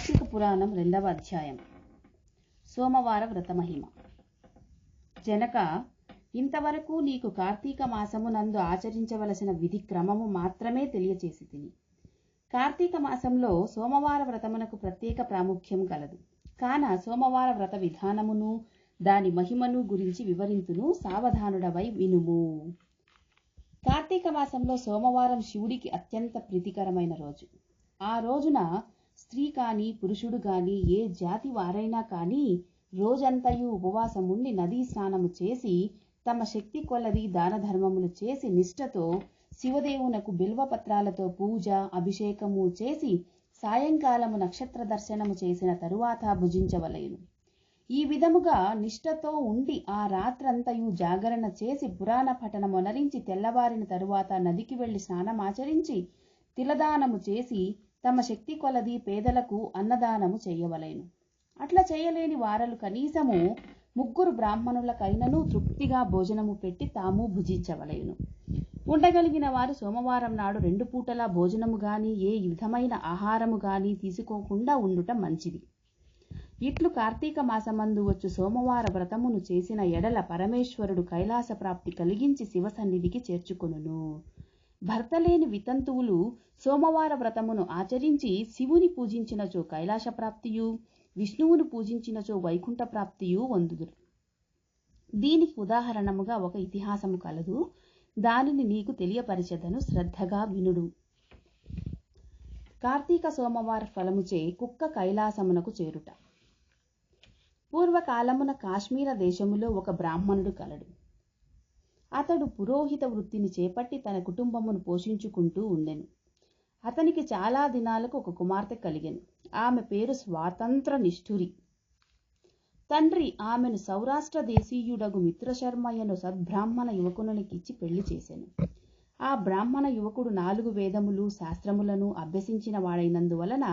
కార్తీక పురాణం రెండవ అధ్యాయం. సోమవార వ్రతమహిమ. జనక ఇంతవరకు నీకు కార్తీక మాసము నందు ఆచరించవలసిన విధి క్రమము మాత్రమే తెలియచేసి తిని కార్తీక మాసంలో సోమవార వ్రతమునకు ప్రత్యేక ప్రాముఖ్యం కలదు కాన సోమవార వ్రత విధానమును దాని మహిమను గురించి వివరింతును సావధానుడవై వినుము. కార్తీక మాసంలో సోమవారం శివుడికి అత్యంత ప్రీతికరమైన రోజు. ఆ రోజున స్త్రీ కాని పురుషుడు గాని ఏ జాతి వారైనా కానీ రోజంతయు ఉపవాసముండి నదీ స్నానము చేసి తమ శక్తి కొలది దాన ధర్మములు చేసి నిష్ఠతో శివదేవునకు బిల్వపత్రాలతో పూజ అభిషేకము చేసి సాయంకాలము నక్షత్ర దర్శనము చేసిన తరువాత భుజించవలయును ఈ విధముగా నిష్ఠతో ఉండి ఆ రాత్రంతయు జాగరణ చేసి పురాణ పఠనమొనరించి తెల్లవారిన తరువాత నదికి వెళ్ళి స్నానమాచరించి తిలదానము చేసి తమ శక్తి కొలది పేదలకు అన్నదానము చేయవలెను. అట్లా చేయలేని వారలు కనీసము ముగ్గురు బ్రాహ్మణులకైనను తృప్తిగా భోజనము పెట్టి తాము భుజించవలెను. ఉండగలిగిన వారు సోమవారం నాడు రెండు పూటలా భోజనము గాని ఏ విధమైన ఆహారము గాని తీసుకోకుండా ఉండుట మంచిది. ఇట్లు కార్తీక మాసమందు వచ్చు సోమవార వ్రతమును చేసిన ఎడల పరమేశ్వరుడు కైలాస ప్రాప్తి కలిగించి శివ సన్నిధికి చేర్చుకొనును. భర్త లేని వితంతువులు సోమవార వ్రతమును ఆచరించి శివుని పూజించినచో కైలాస ప్రాప్తియు విష్ణువును పూజించినచో వైకుంఠ ప్రాప్తియు వందుదురు. దీనికి ఉదాహరణముగా ఒక ఇతిహాసము కలదు. దానిని నీకు తెలియపరిచెదను శ్రద్ధగా వినుడు. కార్తీక సోమవార ఫలముచే కుక్క కైలాసమునకు చేరుట. పూర్వకాలమున కాశ్మీర దేశములో ఒక బ్రాహ్మణుడు కలడు. అతడు పురోహిత వృత్తిని చేపట్టి తన కుటుంబమును పోషించుకుంటూ ఉండెను. అతనికి చాలా దినాలకు ఒక కుమార్తె కలిగెను. ఆమె పేరు స్వాతంత్ర నిష్ఠురి. తండ్రి ఆమెను సౌరాష్ట్ర దేశీయుడగు మిత్రశర్మయ్యను సద్బ్రాహ్మణ యువకునికి పెళ్ళి చేశాను ఆ బ్రాహ్మణ యువకుడు నాలుగు వేదములు శాస్త్రములను అభ్యసించిన వాడైనందువలన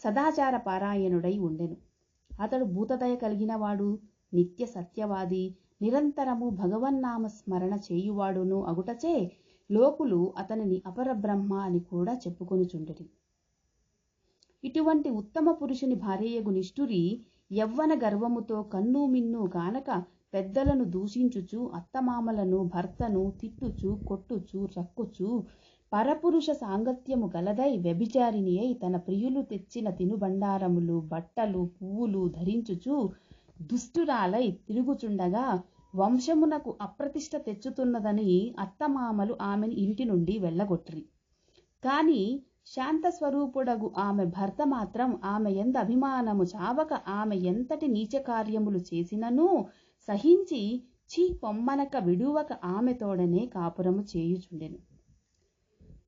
సదాచార పారాయణుడై ఉండెను. అతడు భూతదయ కలిగినవాడు నిత్య సత్యవాది నిరంతరము భగవన్నామ స్మరణ చేయువాడును అగుటచే లోకులు అతనిని అపరబ్రహ్మ అని కూడా చెప్పుకొనుచుండరి. ఇటువంటి ఉత్తమ పురుషుని భార్యయగు నిష్ఠురి యవ్వన గర్వముతో కన్ను మిన్ను గానక పెద్దలను దూషించుచు అత్తమామలను భర్తను తిట్టుచు కొట్టుచు రక్కుచు పరపురుష సాంగత్యము గలదై వ్యభిచారిణి అయి తన ప్రియులు తెచ్చిన తినుబండారములు బట్టలు పువ్వులు ధరించుచు దుష్టురాలై తిరుగుచుండగా వంశమునకు అప్రతిష్ట తెచ్చుతున్నదని అత్తమామలు ఆమెను ఇంటి నుండి వెళ్ళగొట్టిరి కాని శాంత స్వరూపుడగు ఆమె భర్త మాత్రం ఆమె ఎంత అభిమానము చావక ఆమె ఎంతటి నీచ కార్యములు చేసినను సహించి చీ పొమ్మనక విడువక ఆమె తోడనే కాపురము చేయుచుండెను.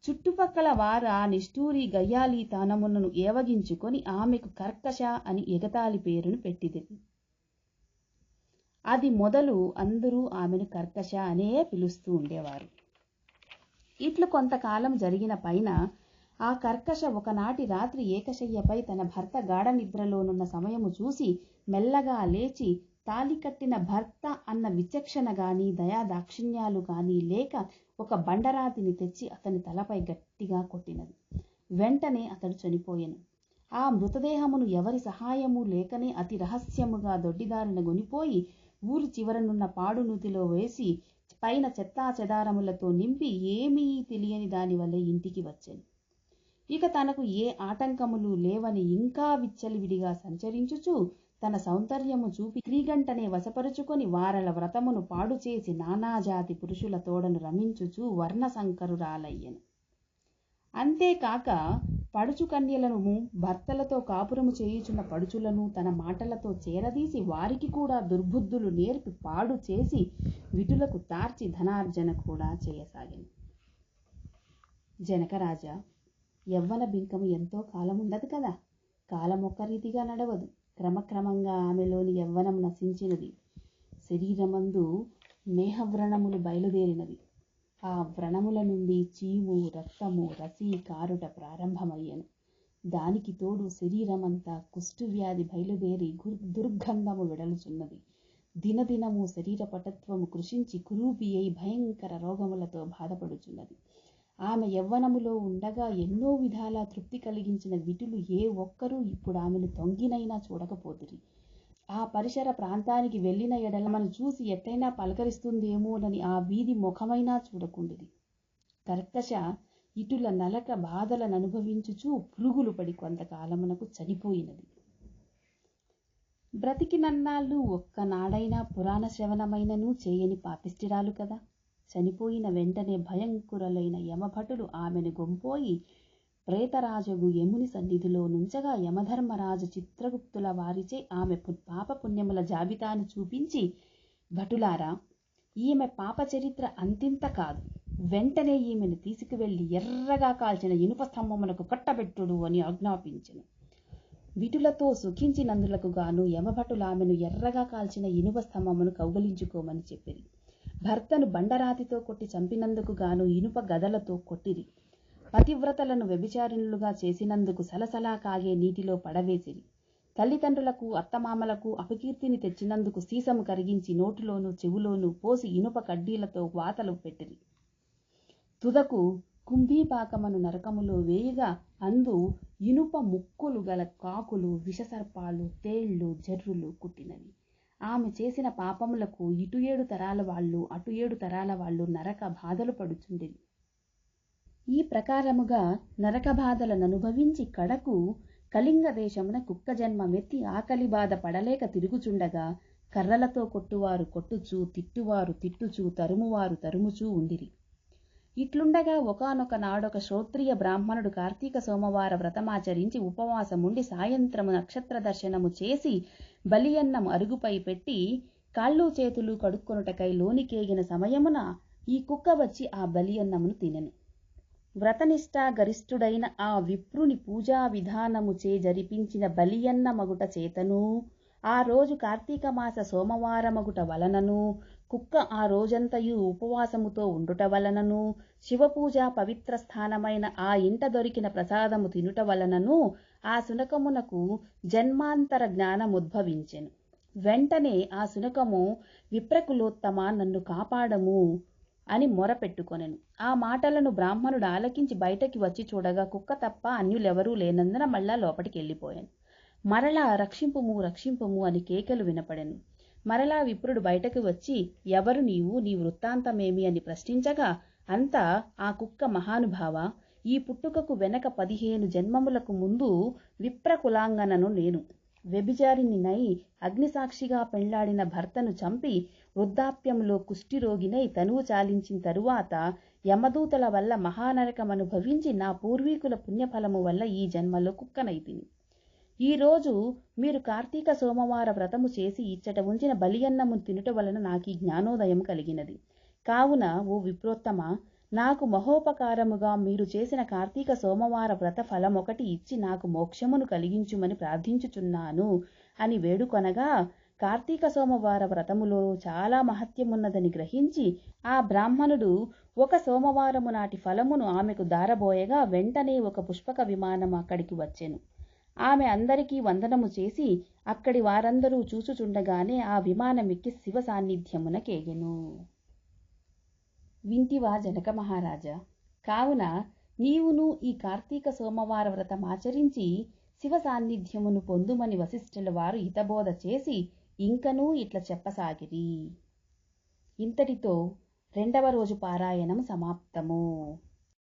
చుట్టుపక్కల వార నిష్ఠూరి గయ్యాలి తానమునను ఏవగించుకొని ఆమెకు కర్కశ అని ఎగతాళి పేరును పెట్టిది అది మొదలు అందరూ ఆమెను కర్కశ అనే పిలుస్తూ ఉండేవారు. ఇట్లు కొంతకాలం జరిగిన పైన ఆ కర్కశ ఒకనాటి రాత్రి ఏకశయ్యపై తన భర్త గాఢ నిద్రలోనున్న సమయము చూసి మెల్లగా లేచి తాలి కట్టిన భర్త అన్న విచక్షణ గాని దయా దాక్షిణ్యాలు గాని లేక ఒక బండరాతిని తెచ్చి అతని తలపై గట్టిగా కొట్టినది. వెంటనే అతడు చనిపోయెను. ఆ మృతదేహమును ఎవరి సహాయము లేకనే అతి రహస్యముగా దొడ్డిదారిన గొనిపోయి ఊరి చివరనున్న పాడు నూతిలో వేసి పైన చెత్తా చెదారములతో నింపి ఏమీ తెలియని దానివల్ల ఇంటికి వచ్చాను. ఇక తనకు ఏ ఆటంకములు లేవని ఇంకా విచ్చలివిడిగా సంచరించుచు తన సౌందర్యము చూపి క్రీగంటనే వశపరుచుకొని వారల వ్రతమును పాడు చేసి నానాజాతి పురుషుల తోడను రమించుచు వర్ణ సంకరురాలయ్యను అంతేకాక పడుచు కన్యలను భర్తలతో కాపురము చేయుచున్న పడుచులను తన మాటలతో చేరదీసి వారికి కూడా దుర్బుద్ధులు నేర్పి పాడు చేసి విటులకు తార్చి ధనార్జన కూడా చేయసాగింది జనకరాజా యవ్వన బింకము ఎంతో కాలం ఉండదు కదా? కాలం ఒక్క రీతిగా నడవదు. క్రమక్రమంగా ఆమెలోని యవ్వనం నశించినది. శరీరమందు మేహవ్రణములు బయలుదేరినవి. ఆ వ్రణముల నుండి చీము రక్తము రసి కారుట ప్రారంభమయ్యను. దానికి తోడు శరీరమంతా కుష్ఠువ్యాధి బయలుదేరి దుర్గంధము వెడలుచున్నది. దినదినము శరీర పటత్వము కృషించి కురూపి అయి భయంకర రోగములతో బాధపడుచున్నది. ఆమె యవ్వనములో ఉండగా ఎన్నో విధాల తృప్తి కలిగించిన విటులు ఏ ఒక్కరూ ఇప్పుడు ఆమెను తొంగినైనా చూడకపోతురి. ఆ పరిసర ప్రాంతానికి వెళ్ళిన ఎడల మనం చూసి ఎట్టైనా పలకరిస్తుందేమోనని ఆ వీధి ముఖమైనా చూడకుండిది. కర్కశ ఇటుల నలక బాధలను అనుభవించుచూ పురుగులు పడి కొంతకాలమునకు చనిపోయినది. బ్రతికినన్నాళ్ళు ఒక్కనాడైనా పురాణ శ్రవణమైనను చేయని పాపిష్టిరాలు కదా. చనిపోయిన వెంటనే భయంకురలైన యమభటులు ఆమెను గొంపోయి ప్రేతరాజగు యముని సన్నిధిలో నుంచగా యమధర్మరాజు చిత్రగుప్తుల వారిచే ఆమె పాప పుణ్యముల జాబితాను చూపించి భటులారా ఈమె పాప చరిత్ర అంతింత కాదు. వెంటనే ఈమెను తీసుకువెళ్ళి ఎర్రగా కాల్చిన ఇనుప స్తంభములకు కట్టబెట్టుడు అని ఆజ్ఞాపించెను. విటులతో సుఖించినందులకు గాను యమభటులు ఆమెను ఎర్రగా కాల్చిన ఇనుప స్తంభమును కౌగలించుకోమని చెప్పిరి. భర్తను బండరాతితో కొట్టి చంపినందుకు గాను ఇనుప గదలతో కొట్టిరి. పతివ్రతలను వ్యభిచారిణులుగా చేసినందుకు సలసలా కాగే నీటిలో పడవేసిరి. తల్లిదండ్రులకు అత్తమామలకు అపకీర్తిని తెచ్చినందుకు సీసము కరిగించి నోటిలోనూ చెవులోనూ పోసి ఇనుప కడ్డీలతో వాతలు పెట్టిరి. తుదకు కుంభీపాకమను నరకములో వేయగా అందు ఇనుప ముక్కులు గల కాకులు విషసర్పాలు తేళ్ళు జర్రులు కుట్టినవి. ఆమె చేసిన పాపములకు ఇటు ఏడు తరాల వాళ్ళు అటు ఏడు తరాల వాళ్ళు నరక బాధలు పడుచుండిరి. ఈ ప్రకారముగా నరక బాధలను అనుభవించి కడకు కళింగ దేశమున కుక్క జన్మమెత్తి ఆకలి బాధ పడలేక తిరుగుచుండగా కర్రలతో కొట్టువారు కొట్టుచూ తిట్టువారు తిట్టుచూ తరుమువారు తరుముచూ ఉండిరి. ఇట్లుండగా ఒకనొక నాడొక శ్రోత్రియ బ్రాహ్మణుడు కార్తీక సోమవార వ్రతమాచరించి ఉపవాసముండి సాయంత్రము నక్షత్ర దర్శనము చేసి బలియన్నం అరుగుపై పెట్టి కాళ్ళు చేతులు కడుక్కొనుటకై లోనికేగిన సమయమున ఈ కుక్క వచ్చి ఆ బలియన్నమును తినెను. వ్రతనిష్ఠా గరిష్ఠుడైన ఆ విప్రుని పూజా విధానము చే జరిపించిన బలియన్న మగుట చేతను ఆ రోజు కార్తీక మాస సోమవారమగుట వలనను కుక్క ఆ రోజంతయు ఉపవాసముతో ఉండుట వలనను శివపూజ పవిత్ర స్థానమైన ఆ ఇంట దొరికిన ప్రసాదము తినుట వలనను ఆ శునకమునకు జన్మాంతర జ్ఞానముద్భవించెను. వెంటనే ఆ శునకము విప్రకులోత్తమ నన్ను కాపాడము అని మొరపెట్టుకొనెను ఆ మాటలను బ్రాహ్మణుడు ఆలకించి బయటకి వచ్చి చూడగా కుక్క తప్ప అన్యులెవరూ లేనందున మళ్ళా లోపలికి వెళ్ళిపోయాను మరలా రక్షింపుము రక్షింపుము అని కేకలు వినపడెను. మరలా విప్రుడు బయటకు వచ్చి ఎవరు నీవు? నీ వృత్తాంతమేమి? అని ప్రశ్నించగా అంతా ఆ కుక్క మహానుభావ ఈ పుట్టుకకు వెనక పదిహేను జన్మములకు ముందు విప్రకులాంగనను నేను వ్యభిచారిణినై అగ్నిసాక్షిగా పెళ్ళాడిన భర్తను చంపి వృద్ధాప్యంలో కుష్ఠిరోగినై తనువు చాలించిన తరువాత యమదూతల వల్ల మహానరకమనుభవించి నా పూర్వీకుల పుణ్యఫలము వల్ల ఈ జన్మలో కుక్కనైతిని ఈ రోజు మీరు కార్తీక సోమవార వ్రతము చేసి ఇచ్చట ఉంచిన బలియన్నము తినుట వలన నాకు ఈ జ్ఞానోదయం కలిగినది. కావున ఓ విప్రోత్తమ నాకు మహోపకారముగా మీరు చేసిన కార్తీక సోమవార వ్రత ఫలమొకటి ఇచ్చి నాకు మోక్షమును కలిగించుమని ప్రార్థించుచున్నాను అని వేడుకొనగా కార్తీక సోమవార వ్రతములో చాలా మహత్యమున్నదని గ్రహించి ఆ బ్రాహ్మణుడు ఒక సోమవారము నాటి ఫలమును ఆమెకు దారబోయగా వెంటనే ఒక పుష్పక విమానం అక్కడికి వచ్చెను. ఆమె అందరికీ వందనము చేసి అక్కడి వారందరూ చూచుచుండగానే ఆ విమానమెక్కి శివ సాన్నిధ్యమునకేగెను వింటివా జనక మహారాజా కావున నీవును ఈ కార్తీక సోమవార వ్రతమాచరించి శివ సాన్నిధ్యమును పొందుమని వశిష్ఠుల వారు హితబోధ చేసి ఇంకనూ ఇట్ల చెప్పసాగిరి. ఇంతటితో రెండవ రోజు పారాయణం సమాప్తము.